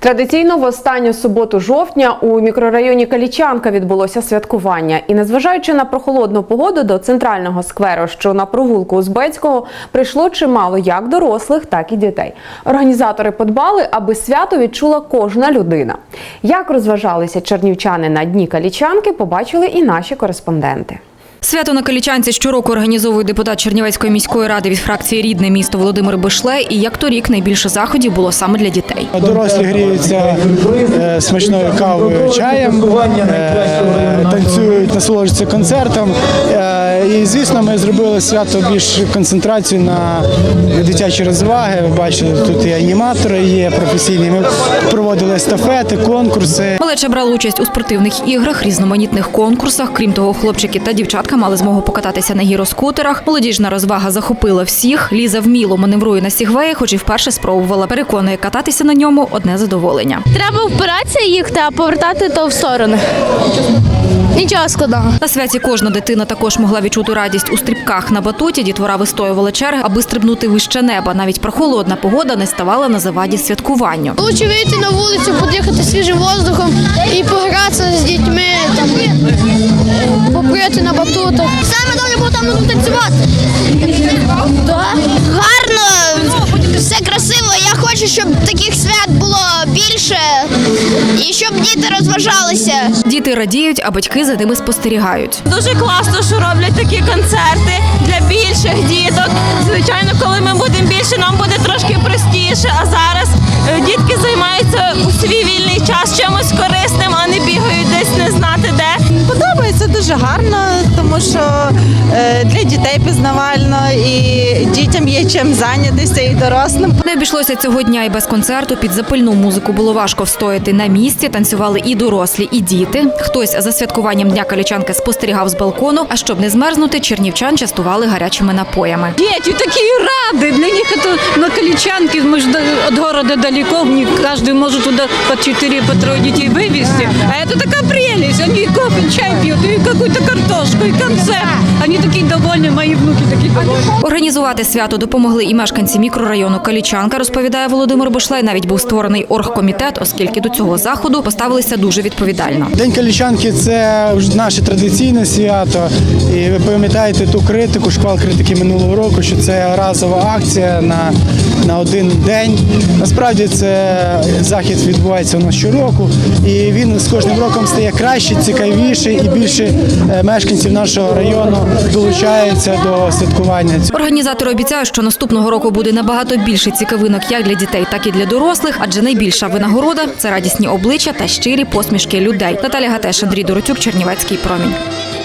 Традиційно в останню суботу жовтня у мікрорайоні Калічанка відбулося святкування. І незважаючи на прохолодну погоду до центрального скверу, що на провулку Узбецького, прийшло чимало як дорослих, так і дітей. Організатори подбали, аби свято відчула кожна людина. Як розважалися чернівчани на дні Калічанки, побачили і наші кореспонденти. Свято на Калічанці щороку організовує депутат Чернівецької міської ради від фракції Рідне місто Володимир Бишле. І як торік найбільше заходів було саме для дітей. Дорослі гріються е, смачною кавою, чаєм, е, танцюють, насолоджуються концертом. Е, І, звісно, ми зробили свято більш концентрацію на дитячі розваги. Ви бачили, тут і аніматори є професійні. Ми проводили естафети, конкурси. Малеча брала участь у спортивних іграх, різноманітних конкурсах. Крім того, хлопчики та дівчатка мали змогу покататися на гіроскутерах. Молодіжна розвага захопила всіх. Ліза вміло маневрує на сігвеї, хоч і вперше спробувала. Переконує кататися на ньому одне задоволення. Треба впиратися їх та повертати то в сторони. Нічого складного. На святі кожна дитина також могла відчути радість у стрибках на батуті. Дітвора вистоювала черги, аби стрибнути вище неба. Навіть прохолодна погода не ставала на заваді святкуванню. Лучше вийти на вулицю, подихати свіжим воздухом і погратися з дітьми, там, поприти на батутах. Саме добре було там танцювати. Гарно, все красиво. Я хочу, щоб таких свят було більше і щоб діти розважалися. Діти радіють, а батьки за ними спостерігають. Дуже класно, що роблять такі концерти для більших діток. Звичайно, коли ми будемо більше, нам буде трошки простіше. А зараз е, дітки займаються у свій вільний час чимось корисним, дуже гарно, тому що е, для дітей пізнавально і дітям є чим зайнятися, і дорослим. Не обійшлося цього дня і без концерту. Під запальну музику було важко встояти на місці. Танцювали і дорослі, і діти. Хтось за святкуванням дня калічанки спостерігав з балкону. А щоб не змерзнути, чернівчан частували гарячими напоями. Дети такие рады. Для них это на Каличанке, мы же до- от города далеко, не каждый может туда по 4 по трое детей вывести. А это такая прелесть. Они и кофе, и чай концерт. Они такие довольны, мои внуки такие довольны. Організувати свято допомогли і мешканці мікрорайону Калічанка, розповідає Володимир Бишлей. Навіть був створений оргкомітет, оскільки до цього заходу поставилися дуже відповідально. День Калічанки це наше традиційне свято. І ви пам'ятаєте ту критику, шквал критики минулого року, що це разова акція на, на один день. Насправді це захід відбувається у нас щороку, і він з кожним роком стає краще, цікавіше і більше е, мешканців нашого району долучаються до святкування. Організатори обіцяють, що наступного року буде набагато більше цікавинок як для дітей, так і для дорослих, адже найбільша винагорода це радісні обличчя та щирі посмішки людей. Наталя Гатеш, Андрій Доротюк, Чернівецький промінь.